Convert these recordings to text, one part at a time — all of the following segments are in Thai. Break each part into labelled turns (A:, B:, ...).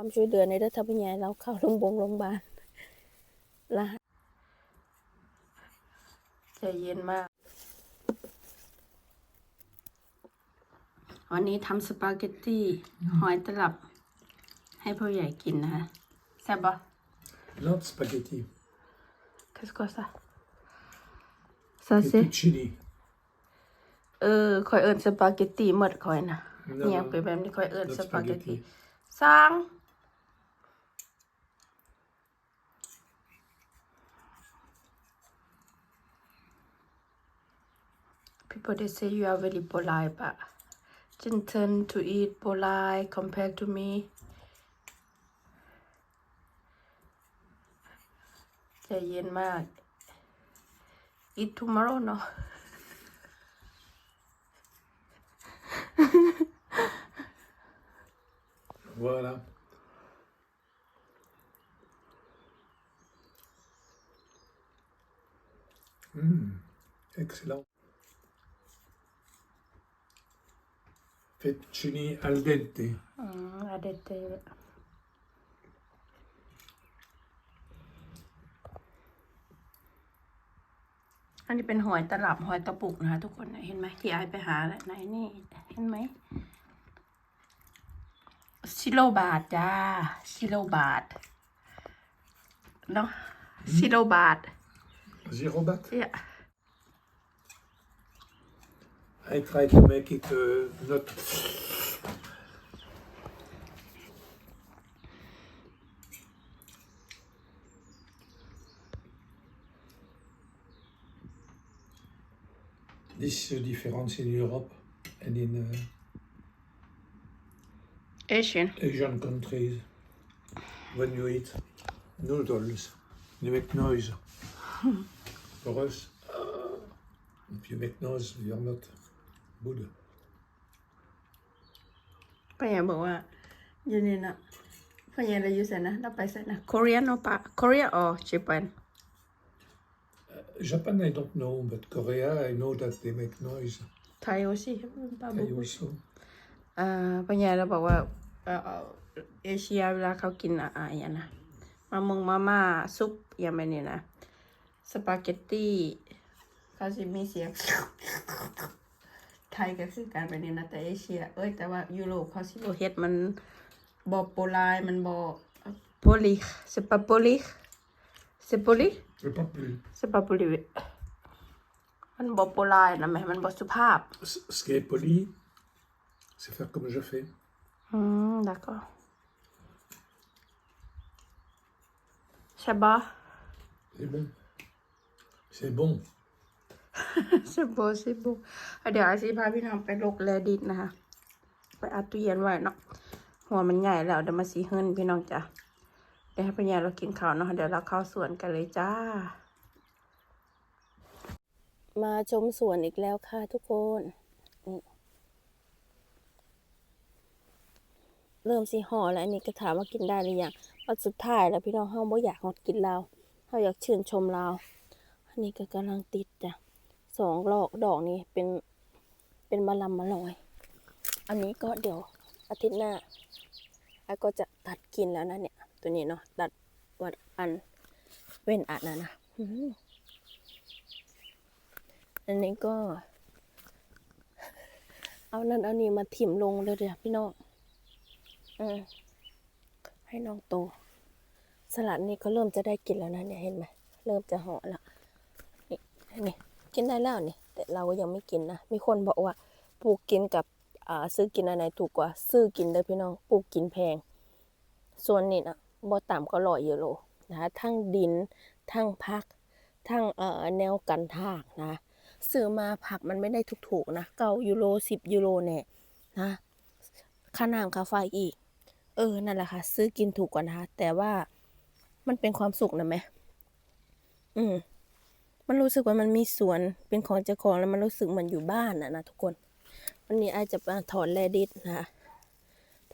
A: ความช่วยเหลือในรัฐบาลเราเข้าโรงพยาบาลโรงพยาบาลละใจเย็นมาก วันนี้ทำสปาเกตตี้หอยตลับ ให้พ่อใหญ่กินนะคะแซ่บปะ
B: Not spaghetti.
A: Qu'est-ce que ça ça c'est
B: Fettuccini.
A: เออคอยเอิญสปาเกตตี้หมดคอยนะ
B: นั่น
A: เนี่ย
B: น่ะ
A: เป็นแบบนี้คอยเอิญ
B: Not
A: สปาเกตตี้
B: spaghetti.
A: สร้าง People they say you are very polite but didn't tend to eat polite compared to me ใจเย็นมาก eat tomorrow เนาะ
B: Voilà. Hum, excellent. Fettuccini al dente.
A: อืมอาเดเตอันนี้เป็นหอยตลับหอยตะปุกนะคะทุกคนนะเห็นไหมที่ไอายไปหาแล้วไหนนี่เห็นไหมชิโลบาทจ้าชิโลบาทเนาะชิโลบาท
B: Zirobat.
A: เนี่ย
B: I Hij draait hem uh, ik het not. Dit is in Europe and in uh,
A: Asian.
B: Asian countries. When you eat noodles, you make noise. For us, uh, if you make noise, you're not good.
A: พ่อใหญ่บอกว่าอยู่นี่นะพ่อใหญ่เราอยู่ไสนะเราไปไสนะ Korean เนาะปะ Korea or Japan
B: Japan, I don't know, but Korea, I know that they make noise.
A: ไทยโอซิปาบุ
B: They also.
A: อ่าปัญญาเราบอกว่าเอ่อเอ่อเอเชียเวลาเขากินอะอะไรอะนะมามงมาม่าซุปอย่างแบบนี้นะสปาเกตตี้เขาจะมีเสียงไทยก็คือการแบบนี้นะแต่เอเชีย เอ้ยแต่ว่ายุโรปเขาสิบเฮ็ดมันบอโปลายมันบอโพลิสปาโพลิสปาโพลิ
B: Je pas plus.
A: สปาโพลิมันบอโปลายนะแม่มันบอสุภาพ
B: Ce ce qui est poli, c'est faire comme je fais.
A: อืม d'accord ใช่ปะ
B: C'est bon. C'est bon.
A: ใช่ปะใช่ปะเดี๋ยวอาชีพาพี่น้องไปลกแลดิตนะคะ ไปอัดตู้เย็นไว้เนาะ หัวมันใหญ่แล้วเดี๋ยวมาสีเฮิรนพี่น้องจ้ะ เดี๋ยวให้พี่ใหญ่เรากินข้าวเนาะเดี๋ยวเราเข้าสวนกันเลยจ้า มาชมสวนอีกแล้วค่ะทุกคนเริ่มสีห่อแล้วอันนี้ก็ถามว่ากินได้หรือยังวันสุดท้ายแล้วพี่น้องเฮาบ่อยากหดกินเราเฮาอยากชื่นชมเราอันนี้ก็กำลังติดจ้ะ สองดอกดอกนี้เป็นเป็นมะลำมะลอย อันนี้ก็เดี๋ยวอาทิตย์หน้าไอ้ก็จะตัดกินแล้วนะเนี่ย ตัวนี้เนาะตัดวัดอันเว้นอันนะนะอันนี้ก็ เอานั่นเอานี่มาถิ่มลงเลยเดี๋ยวพี่น้องอืมให้น้องโต สลัดนี่ก็เริ่มจะได้กินแล้วนะเนี่ยเห็นไหมเริ่มจะห่อแล้วนี่นี่ กินได้แล้วนี่แต่เราก็ยังไม่กินนะ มีคนบอกว่าปลูกกินกับซื้อกินอันไหนถูกกว่า ซื้อกินเด้อพี่น้องปลูกกินแพง ส่วนนี่นะบ่ต่ำก็ร้อยยูโรนะคะทั้งดิน ทั้งพัก ทั้งเอ่อแนวกันทากนะซื้อมาผักมันไม่ได้ถูกๆนะเก้ายูโรสิบยูโรแน่นะค่าน้ำค่าไฟอีก เออนั่นแหละค่ะ ซื้อกินถูกกว่านะคะแต่ว่ามันเป็นความสุขนะแม่อืม มันรู้สึกว่ามันมีสวนเป็นของเจ้าของแล้วมันรู้สึกเหมือนอยู่บ้านนะนะทุกคน วันนี้อาจจะมาถอนแรดิสนะคะ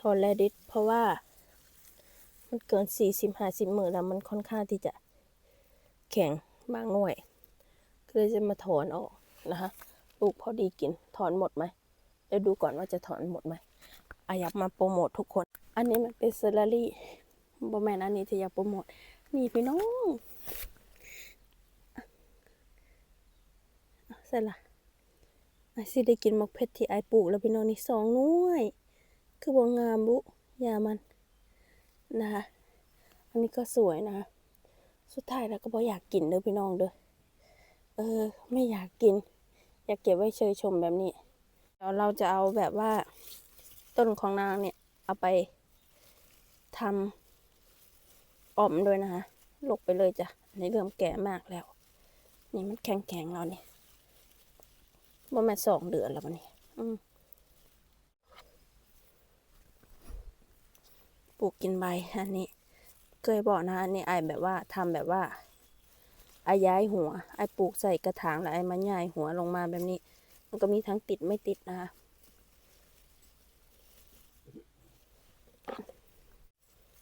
A: ถอนแรดิสเพราะว่า มันเกินสี่สิบห้าสิบมือแล้วมันค่อนข้างที่จะแข็งบางหน่วยก็เลยจะมาถอนออกนะคะลูกพอดีกินถอนหมดไหมเดี๋ยวดูก่อนว่าจะถอนหมดไหมอายากมาโปรโมททุกคน อันนี้มันเป็นเซอร์รี่บอแมนอันนี้ที่อยากโปรโมทนี่พี่น้องอะเสร็จละไอซิได้กินมักเพชรที่ไอปลูกแล้วพี่น้องนี่สองน่วย คือบ่งามบุยามันนะคะอันนี้ก็สวยนะคะสุดท้ายแล้วก็บ่อยากกินเด้อพี่น้องเด้อเออ ไม่อยากกิน อยากเก็บไว้เชยชมแบบนี้แล้วเราจะเอาแบบว่าต้นของนางเนี่ยเอาไปทำอ่อมด้วยนะคะลกไปเลยจ้ะอันเริ่มแก่มากแล้ว นี่มันแข็งๆแล้วนี่ว่าแม่สองเดือนแล้วมันนี่ปลูกกินใบอันนี้ เคยบอกนะอันนี้ไอแบบว่าทำแบบว่าไอย้ายหัว ไอปลูกใส่กระถางแล้วไอมาย้ายหัวลงมาแบบนี้ มันก็มีทั้งติดไม่ติดนะคะ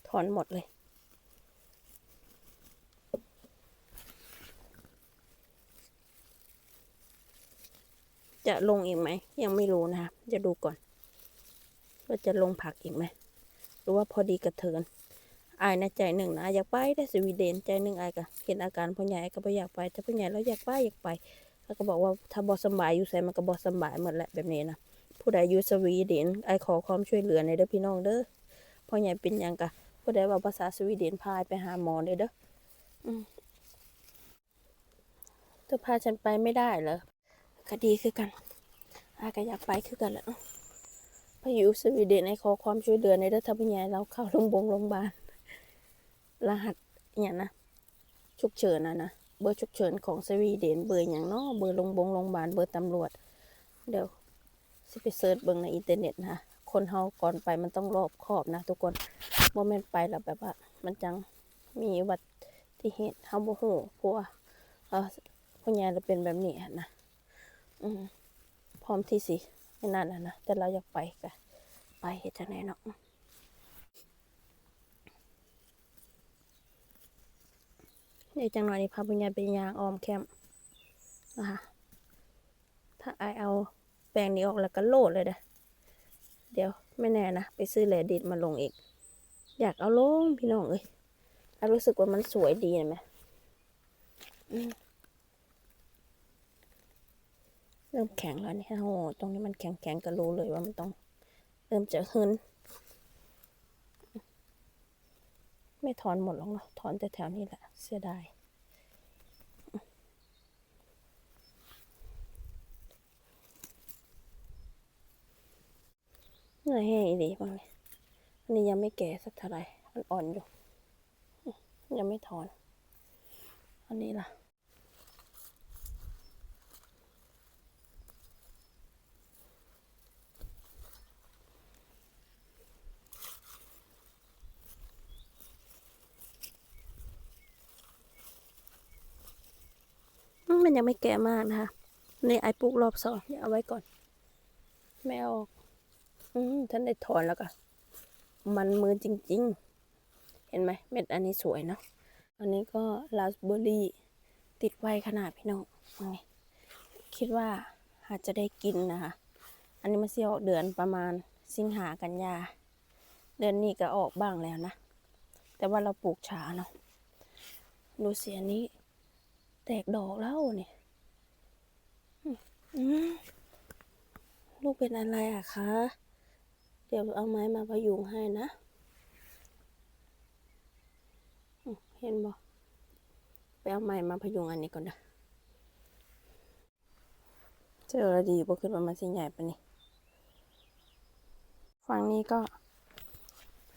A: ถอนหมดเลย จะลงอีกไหม ยังไม่รู้นะคะจะดูก่อน ว่าจะลงผักอีกไหมหรือว่าพอดีกระเทินอายนะใจหนึ่งนะอยากไปได้สวีเดนใจหนึ่งอายก็เห็นอาการพ่อใหญ่ก็ไม่อยากไปแต่พ่อใหญ่แล้วอยากไปอยากไปแล้วก็บอกว่าถ้าบอสบายอยู่ใส่มันก็บอสบายหมดแหละแบบนี้นะผู้ใดอยู่สวีเดนไอขอความช่วยเหลือในเด้อพี่น้องเด้อพ่อใหญ่เป็นยังกะผู้ใดว่าภาษาสวีเดนพายไปหาหมอเลยเด้ออืมเธอพาฉันไปไม่ได้เหรอ ก็ดีคือกันอาก็อยากไปคือกันแหล้วพายุสวีเดนไอขอความช่วยเหลือในอยเด้อถ้าพ่อใหญ่เราเข้าโรงพยาบาลโรงพยาบาลรหัสเนี่ยนะฉุกเฉินนะนะเบอร์ฉุกเฉินของสวีเดนเบอร์อย่างเนาะเบอร์โรงบงโรงพยาบาลเบอร์ตำรวจ เดี๋ยวสิไปเซิร์ชเบิ่งในอินเทอร์เน็ตนะคนเฮาก่อนไปมันต้องรอบคอบนะ ทุกคนบ่แม่นไปแล้วแบบว่า มันจังมีอุบัติเหตุเฮาบ่ฮู้เพราะว่าเออพ่อใหญ่เราเป็นแบบนี้นะ พร้อมที่สิไม่นั่นนะนะแต่เราอยากไปก็ไปเฮ็ดจังไดเนาะเดี๋ยวจังหน่อยนี่พาพ่อใหญ่ไปยางออมแคมป์นะคะถ้าไอเอาแปรงนี้ออกแล้วก็โลดเลยเด้อเดี๋ยวไม่แน่นะ ไปซื้อแหลดิดมาลงอีก อยากเอาลงพี่น้องเอ้ยรู้สึกว่ามันสวยดีนไหมอืม เริ่มแข็งแล้วเนี่ยโอ้โหตรงนี้มันแข็งแข็งก็รู้เลยว่ามันต้อง เริ่มจะหึนไม่ถอนหมดหรอกเนาะถอนแต่แถวนี้แหละ เสียดายเหนื่อยแห้งอีดีบ้างเนี่ยอันนี้ยังไม่แก่สักเท่าไหร่มันอ่อนอยู่ ยังไม่ถอน อันนี้ล่ะ มันยังไม่แก่มากนะคะ นี่ไอปลูกรอบสองเอาไว้ก่อน ไม่ออก อืมท่านได้ถอนแล้วก็ มันมือจริง ๆ เห็นไหมเม็ดอันนี้สวยเนาะ อันนี้ก็ราสเบอร์รี่ติดไวขนาดพี่น้องนี่คิดว่าอาจจะได้กินนะคะ อันนี้มาเสียออกเดือนประมาณสิงหากันยา เดือนนี้ก็ออกบ้างแล้วนะ แต่ว่าเราปลูกช้าเนาะ ดูเสียนี้ กดอกแล้วเนี่ยลูกเป็นอะไรอะคะ เดี๋ยวเอาไม้มาพยุงให้นะ เห็นบ่ไปเอาไม้มาพยุงอันนี้ก่อนนะเจอแล้วดีบ่ขึ้นว่ามันสิใหญ่ปะนี่ฝั่งนี้ก็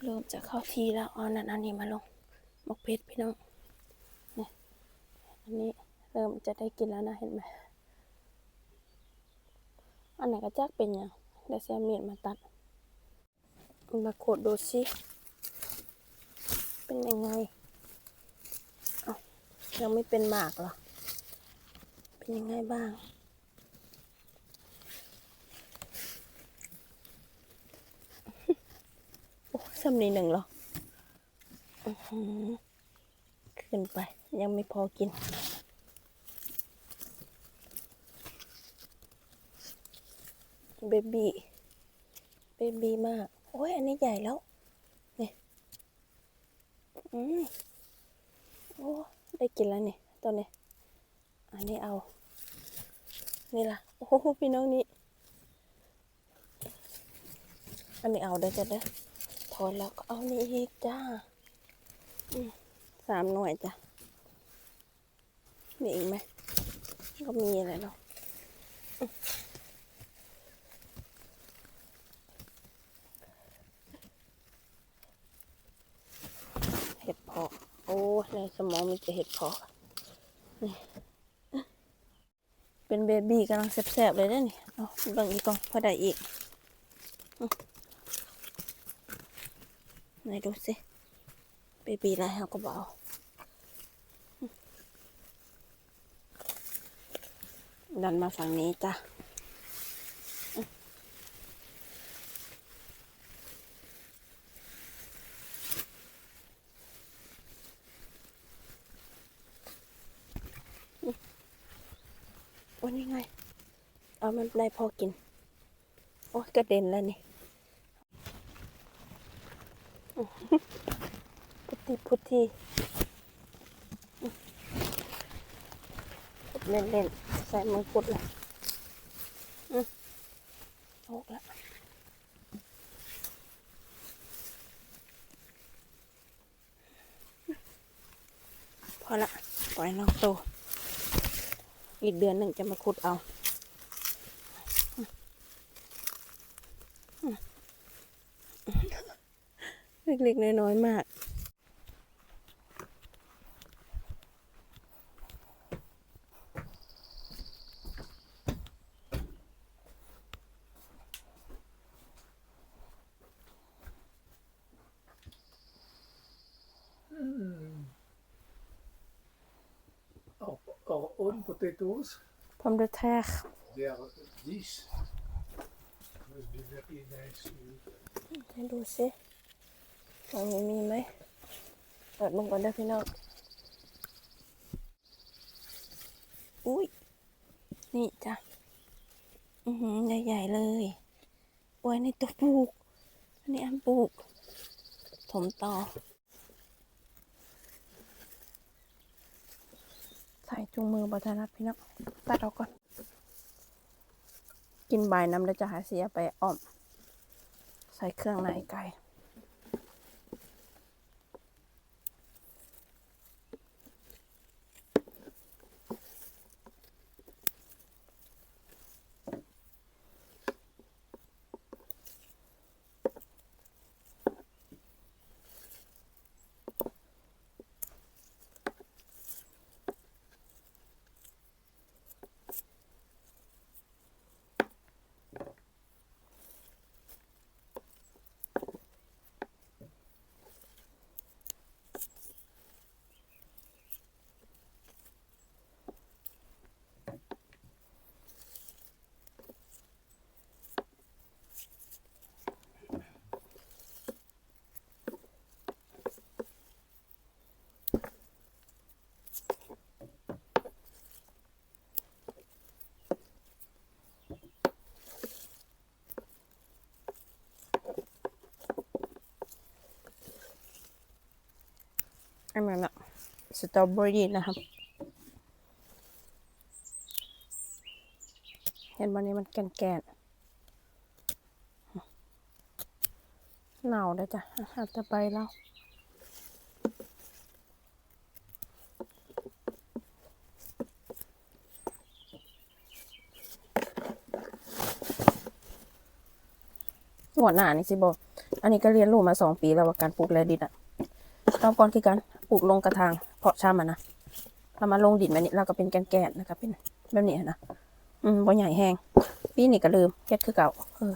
A: เริ่มจะเข้าทีแล้วเอานั่นอันนี้มาลงมกเพชรพี่น้องนี่อันนี้ เริ่มจะได้กินแล้วนะเห็นไหมอันไหนก็จักเป็นอย่างเดี๋ยวเสียมีดมาตัด มาขดดูสิเป็นยังไงเอ้ายังไม่เป็นหมากหรอ เป็นยังไงบ้างโอ้สำนีหนึ่งหรออขึ้นไปยังไม่พอกิน เบบี้เบบี้มาก โอ้ยอันนี้ใหญ่แล้วนี่อืมโอ้ได้กินแล้วนี่ตัวนี้ อันนี้เอา นี่ล่ะ โอ้พี่น้องนี่อันนี้เอาได้จะได้อถอนแล้วก็เอานี่อีกจ้าสามหน่วยจ้ะมีอีกไหมก็มีอะไรเนาะอืมเห็ดเพาะ โอ้ ในสมองมีแต่เห็ดเพาะนี่เป็นเบบี้กำลังแสบๆเลยเด้อนี่เอาบังอีกกอนพอได้อีกไหนดูสิเบบี้อะไรเขาก็บอาดันมาฝั่งนี้จ้ะอืมอืมโอ้นี่ไง เอา มันได้พอกิน โอ้ยกระเด็นแล้วนี่พุทธิพุทธิเล่นเล่นๆใส่มังคุดเลยอืมโอ้ละพอละ ปล่อยน้องโต อีกเดือนหนึ่งจะมาขุดเอา ล็ก ๆ น้อยๆมาก
B: Our, our own potatoes,
A: พร้อมด้วยแท้
B: they are this. Must be very nice to eat.
A: ให้ดูสิ ตรงนี้มีไหมเปิดมึงก่อนเด้อพี่น้อง อุ้ย นี่จ้ะ อือหือใหญ่ๆเลยอ้ยนี่ตัวปลูก อันนี้อันปลูก ถมต่อ ใส่จุงมือบัตนัดพี่น้อง ตัดออกก่อน กินใบน้ำแล้วจะหาเสียไปอ้อม ใส่เครื่องในไก่ อันนั้นอะสตรอเบอรี่นะครับ เห็นวันนี้มันแก่นๆหนาวเลยจ้ะอาจจะไปแล้วหัวหน้านี่สิบอกอันนี้ก็เรียนรู้มาสองปีแล้วว่าการปลูกแลดินอะรอบก่อนคือกัน ปลูกลงกระถางเพาะชามันนะเรามาลงดินแบบนี้เราก็เป็นแกนๆนะครับเป็นแบบนี้นะอืมบ่ใหญ่แห้งปีนี้ก็ลืมเก็คือเก่าเออ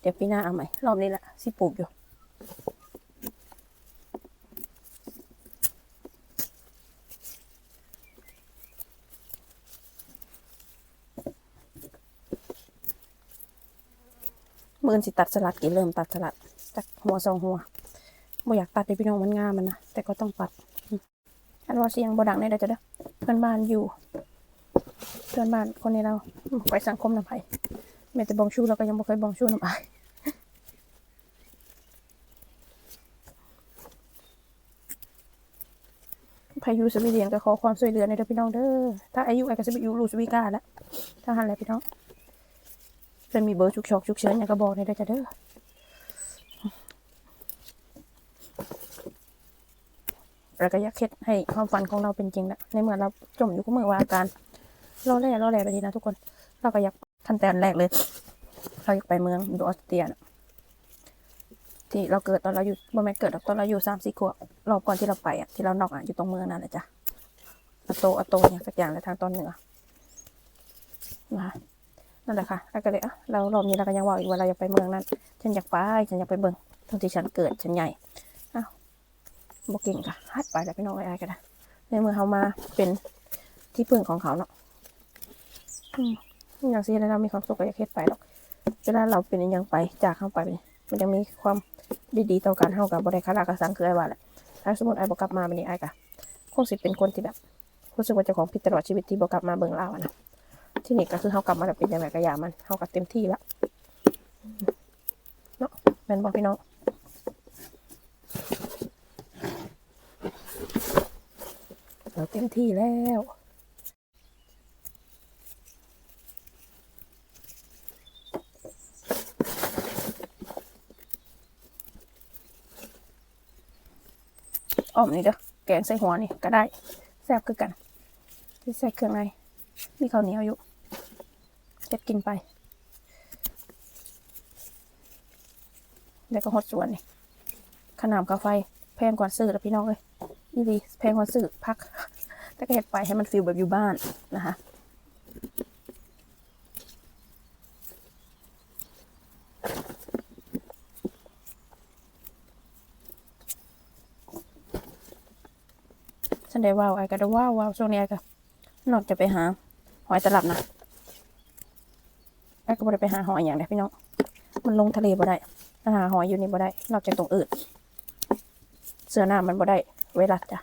A: เดี๋ยวปีหน้าเอาใหม่รอบนี้แหละสิปลูกอยู่มื่อนสิตัดสลัดกี่เริ่มตัดสลัดจากหัวสองหัว บ่อยากตัดเลยพี่น้องมันงามมันนะแต่ก็ต้องตัดอันว่าเสียงบ่ดังในเด้จะเด้อเพื่อนบ้านอยู่ เพื่อนบ้านคนในเราไปสังคมนำไปแม้แต่บองชูเราก็ยังไม่เคยบองชูนำไปพายุสวีเดียนก็ขอความช่วยเหลือในเด้อพี่น้องเด้อถ้าอายุไอ้ก็สิไปอยู่รูสวีกาแล้วถ้าหันแล้วพี่น้องเป็มีเบอร์ชุกเฉินฉุกเชินอย่างก็บอกในเด้อจ้ะเด้อ แล้วก็อยากเฮ็ดให้ความฝันของเราเป็นจริงนะในเมื่อเราจมอยู่กับมือว่าอาการรอแร่รอแร่ไปดีนะทุกคน เราก็อยากขั้นตอนแรกเลย เราอยากไปเมืองดูออสเตรียนะที่เราเกิดตอนเราอยู่บ่แม่เกิดตอนเราอยู่สามสี่ขวบรอบก่อนที่เราไปอะที่เรานอกอะอยู่ตรงเมืองนั่นแหละจ้ะอโตอโตอย่างสักอย่างเลยทางตอนเหนือนะคะนั่นแหละค่ะแล้วก็เลยอะเรารอบนี้เราก็ยังว่าอีกว่าเราอยากไปเมืองนั้น ฉันอยากไป ฉันอยากไปเบิ่งตรงที่ฉันเกิด ฉันใหญ่ บอกเก่งค่ะฮัดไปแล้วพี่น้องไอ้ายก็ได้ในเมื่อเขามาเป็นที่พึ่งของเขาเนาะอย่างที่เรามีความสุขก็อยากเฮ็ดไปหรอกเวลาเราเป็นอหยังไปจากเข้าไปมันยังมีความดีๆต่อการเฮากับบริคาราคาสังคือไอ้ว่าแหละถ้าสมมติไอ้บอกกลับมาวันนี้ไอ้กะคงสิเป็นคนที่แบบรู้สึกว่าเจ้าของผิดตลอดชีวิตที่บอกกลับมาเบิ่งเล่าวอะนะที่นี่ก็คือเฮากลับมาแบบเป็นยังไงก็อย่ามันเฮากับเต็มที่แล้วเนาะแม่นบอกพี่น้อง เราเต็มที่แล้วอ้อมนี่เด้อแกงใส่หัวนี่ก็ได้แซ่บคือกันใส่เครื่องในมีข้าวเหนียวอยู่เจ็ดกินไป แล้วก็หดส่วนนี่ขนามกาไฟแพงกว่าซื้อแล้วพี่น้องเลย นี่ดีแพงกว่าซื้อพักแต่ก็เห็ดไปให้มันฟิลแบบอยู่บ้านนะคะฉันได้ว่าวไอ้ก็ได้ว่าวว่าวช่วงนี้ไอ้ก็นอกจากไปหา หอยตลับนะไอ้ก็บ่ได้ไปหาหอยอย่างเดียพี่น้องมันลงทะเลบ่ได้หาหอยอยู่นี่บ่ได้ นอกจากตรงอื่น เสือหน้ามันบ่ได้ ไวรัสจ้ะ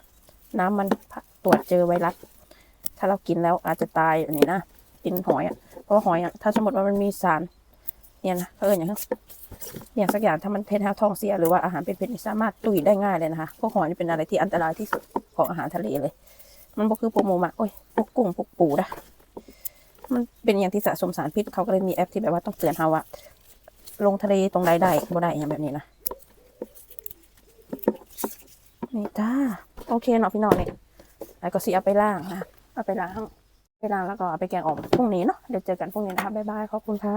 A: น้ำมันตรวจเจอไวรัส ถ้าเรากินแล้วอาจจะตายอันนี้นะ กินหอยอะ เพราะหอยอะ ถ้าสมมติว่ามันมีสาร เนี่ยนะเขาเอิญอย่างนั้นอย่างสักอย่างถ้ามันเพศท้องเสียหรือว่าอาหารเป็นพิษนี่สามารถตุยได้ง่ายเลยนะคะ พวกหอยนี่เป็นอะไรที่อันตรายที่สุดของอาหารทะเลเลย มันบ่คือพวกหมูหมักโอ้ยพวกกุ้งพวกปูนะมันเป็นอย่างที่สะสมสารพิษเขาก็เลยมีแอปที่แบบว่าต้องเตือนเราว่าลงทะเลตรงใดได้บ่ได้อย่างแบบนี้นะ นี่จ้าโอเคเนาะพี่น้องเนี่ยแล้วก็สีเอาไปล้างนะเอาไปล้างไปล้างแล้วก็เอาไปแกงอ่อมพรุ่งนี้เนาะเดี๋ยวเจอกันพรุ่งนี้นะคะบ๊ายบายขอบคุณค่ะ